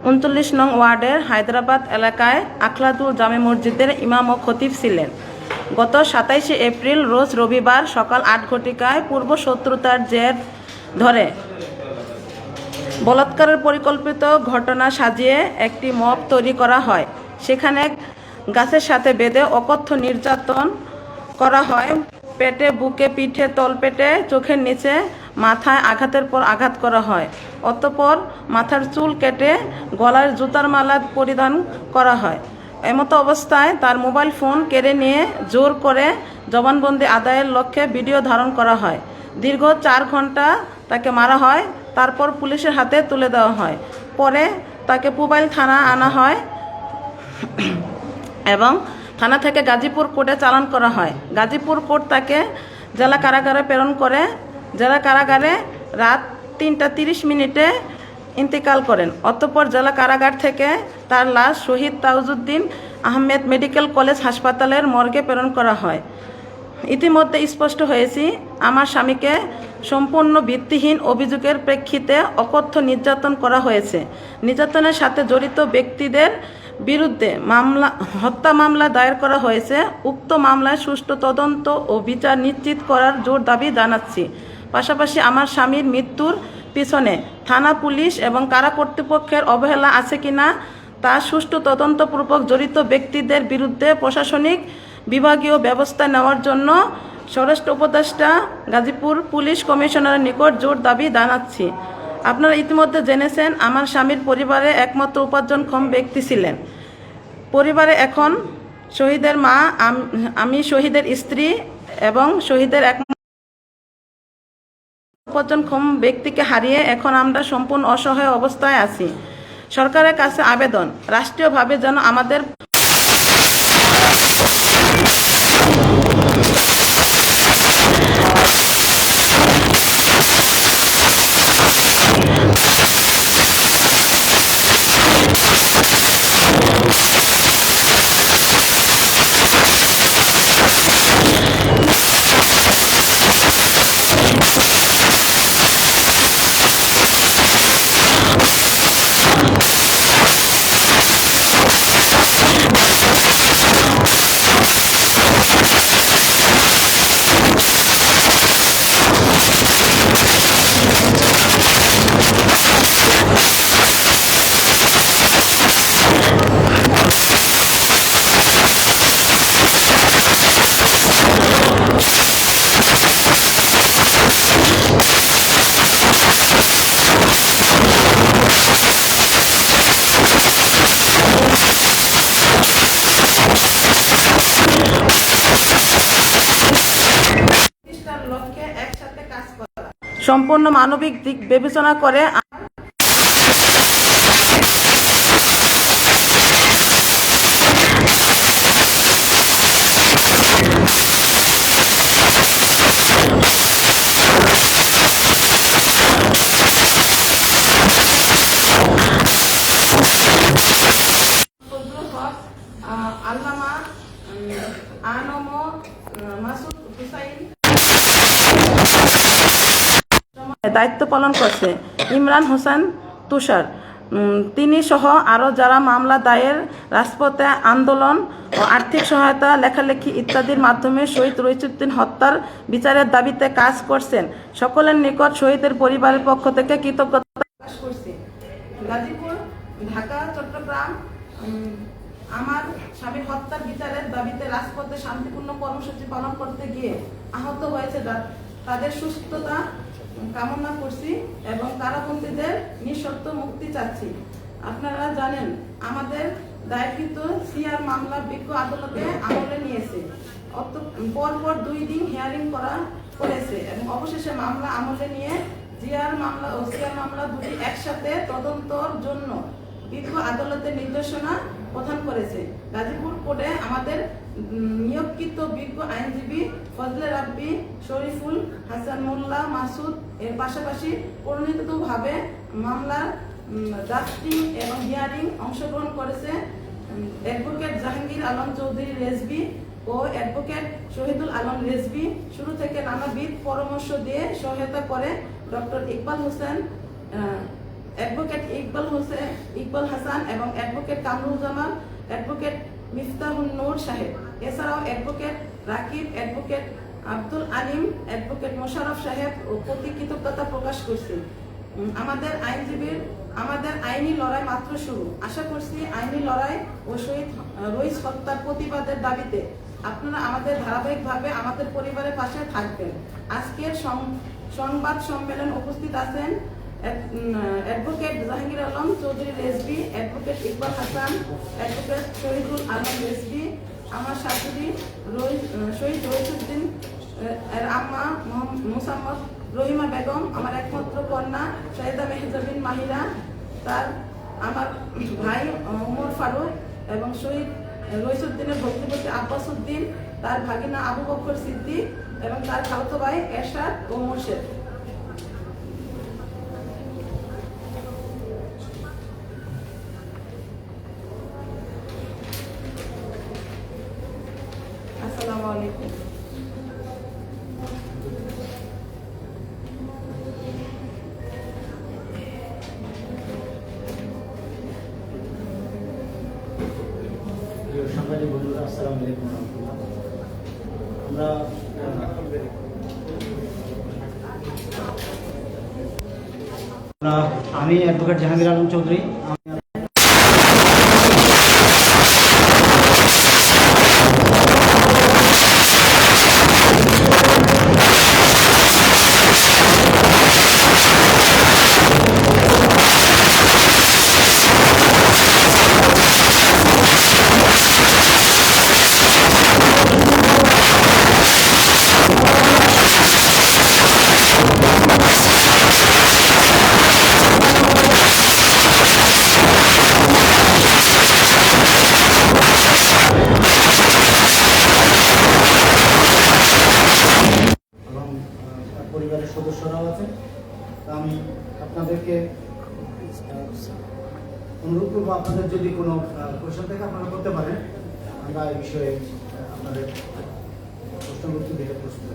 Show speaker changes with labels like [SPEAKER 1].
[SPEAKER 1] উনচল্লিশ নং ওয়ার্ডের হায়দ্রাবাদ এলাকায় আখলাদুল জামে মসজিদের ইমাম ও খতিব ছিলেন। গত সাতাইশে এপ্রিল রোজ রবিবার সকাল আট ঘটিকায় পূর্ব শত্রুতার জের ধরে বলাৎকারের পরিকল্পিত ঘটনা সাজিয়ে একটি মপ তৈরি করা হয়। সেখানে গাছের সাথে বেঁধে অকথ্য নির্যাতন করা হয়। পেটে, বুকে, পিঠে, তলপেটে, চোখের নিচে মাথায় আঘাতের পর আঘাত করা হয়। অতপর মাথার চুল কেটে গলার জুতার মালা পরিধান করা হয়। এমতো অবস্থায় তার মোবাইল ফোন কেড়ে নিয়ে জোর করে জবানবন্দি আদায়ের লক্ষ্যে ভিডিও ধারণ করা হয়। দীর্ঘ চার ঘণ্টা তাকে মারা হয়, তারপর পুলিশের হাতে তুলে দেওয়া হয়। পরে তাকে পুবাইল থানা আনা হয় এবং থানা থেকে গাজীপুর কোর্টে চালান করা হয়। গাজীপুর কোর্ট তাকে জেলা কারাগারে প্রেরণ করে জেলা কারাগারে রাত তিনটা তিরিশ মিনিটে ইন্তেকাল করেন, অতঃপর জেলা কারাগার থেকে তার লাশ শহীদ তাউজুদ্দিন আহমেদ মেডিকেল কলেজ হাসপাতালের মর্গে প্রেরণ করা হয়। ইতিমধ্যে স্পষ্ট হয়েছি, আমার স্বামীকে সম্পূর্ণ ভিত্তিহীন অভিযোগের প্রেক্ষিতে অকথ্য নির্যাতন করা হয়েছে। নির্যাতনের সাথে জড়িত ব্যক্তিদের বিরুদ্ধে মামলা, হত্যা মামলা দায়ের করা হয়েছে। উক্ত মামলায় সুষ্ঠু তদন্ত ও বিচার নিশ্চিত করার জোর দাবি জানাচ্ছি। পাশাপাশি আমার স্বামীর মৃত্যুর পিছনে থানা পুলিশ এবং কারা কর্তৃপক্ষের অবহেলা আছে কিনা তা সুষ্ঠু তদন্তপূর্বক জড়িত ব্যক্তিদের বিরুদ্ধে প্রশাসনিক বিভাগীয় ব্যবস্থা নেওয়ার জন্য স্বরাষ্ট্র উপদেষ্টা গাজীপুর পুলিশ কমিশনারের নিকট জোর দাবি জানাচ্ছি। আপনারা ইতিমধ্যে জেনেছেন আমার স্বামীর পরিবারে একমাত্র উপার্জনক্ষম ব্যক্তি ছিলেন। পরিবারে এখন শহীদের মা, আমি শহীদের স্ত্রী এবং শহীদের এক উপার্জনক্ষম ব্যক্তিকে হারিয়ে এখন আমরা সম্পূর্ণ অসহায় অবস্থায় আছি। সরকারের কাছে আবেদন, রাষ্ট্রীয়ভাবে যেন আমাদের প্রতিষ্ঠার লক্ষ্যে একসাথে কাজ করা সম্পূর্ণ মানবিক দিক বিবেচনা করে দায়িত্ব পালন করছে। ইমরান হোসেন তুষার তিনি সহ আরও যারা মামলা দায়ের, রাজপথে আন্দোলন ও আর্থিক সহায়তা, লেখালেখি ইত্যাদির মাধ্যমে শহীদ রইচুদ্দিন হত্যার বিচারের দাবিতে কাজ করছেন। সকলের নিকট শহীদের পরিবারের পক্ষ থেকে কৃতজ্ঞতা প্রকাশ করছি। গাজীপুর, ঢাকা, চট্টগ্রাম আমার স্বামীর হত্যার বিচারের দাবিতে রাজপথে শান্তিপূর্ণ কর্মসূচি পালন করতে গিয়ে আহত হয়েছে তাদের সুস্থতা কামনা করছি এবং কারাবন্দীদের নিঃশর্ত মুক্তি চাচ্ছি। আপনারা জানেন, আমাদের দায়েরকৃত সিআর মামলা বিজ্ঞ আদালতে আমলে নিয়েছে। পরপর দুই দিন হিয়ারিং করা করেছে এবং অবশেষে মামলা আমলে নিয়ে জিআর মামলা ও সিআর মামলা দুটি একসাথে তদন্তর জন্য বিজ্ঞ আদালতের নির্দেশনা প্রদান করেছে। গাজীপুর কোর্টে আমাদের নিয়োগকৃত বিজ্ঞ আইনজীবী ফজলে রাব্বি, শরীফুল হাসান মোল্লা, মাসুদ, এর পাশাপাশি পরিণতভাবে মামলার ড্রাফটিং এবং হিয়ারিং অংশগ্রহণ করেছে অ্যাডভোকেট জাহাঙ্গীর আলম চৌধুরী রেজবি ও অ্যাডভোকেট শহীদুল আলম রেজবি। শুরু থেকে নানাবিধ পরামর্শ দিয়ে সহায়তা করে ডক্টর ইকবাল হোসেন অ্যাডভোকেট ইকবাল হোসেন, ইকবাল হাসান এবং অ্যাডভোকেট কামরুজ্জামান অ্যাডভোকেট মিফতাহুন নূর সাহেব। এছাড়াও advocate Rakib advocate Abdul Alim advocate Mosharraf সাহেব ও প্রতি কৃতজ্ঞতা প্রকাশ করছি। আমাদের আইনজীবীর, আমাদের আইনি লড়াই মাত্র শুরু। আশা করছি আইনি লড়াই ও শহীদ রইস হত্যার প্রতিবাদের দাবিতে আপনারা আমাদের ধারাবাহিকভাবে আমাদের পরিবারের পাশে থাকবেন। আজকের সংবাদ সম্মেলন উপস্থিত আছেন advocate Jahangir Alam Chowdhury Rezbi advocate Iqbal Hasan advocate Shahidul Alam Rezbi আমার শাশুড়ি শহীদ রহিসুদ্দিন এর আম্মা মুসাম্মদ রহিমা বেগম, আমার একমাত্র কন্যা শাহিদা মেহজাবিন মাহিরা, তার আমার ভাই ওমর ফারুক এবং শহীদ রইসুদ্দিনের ভক্তিপতি আব্বাস উদ্দিন, তার ভাগিনা আবু বকর সিদ্দিক এবং তার খালতো ভাই এরশাদ ও মোর্শেদ।
[SPEAKER 2] সাংবাদিক বন্ধুরা আসসালামু আলাইকুম আমরা আমি অ্যাডভোকেট জাহাঙ্গীর আলম চৌধুরী আমি এবং আহ, পরিবারের সদস্যরাও আছেন তা আমি আপনাদেরকে অনুরোধ করব আপনাদের যদি কোনো প্রশ্ন থেকে আপনারা করতে পারেন। আমরা এই বিষয়ে আপনাদের প্রশ্ন করতে দিতে প্রস্তুত।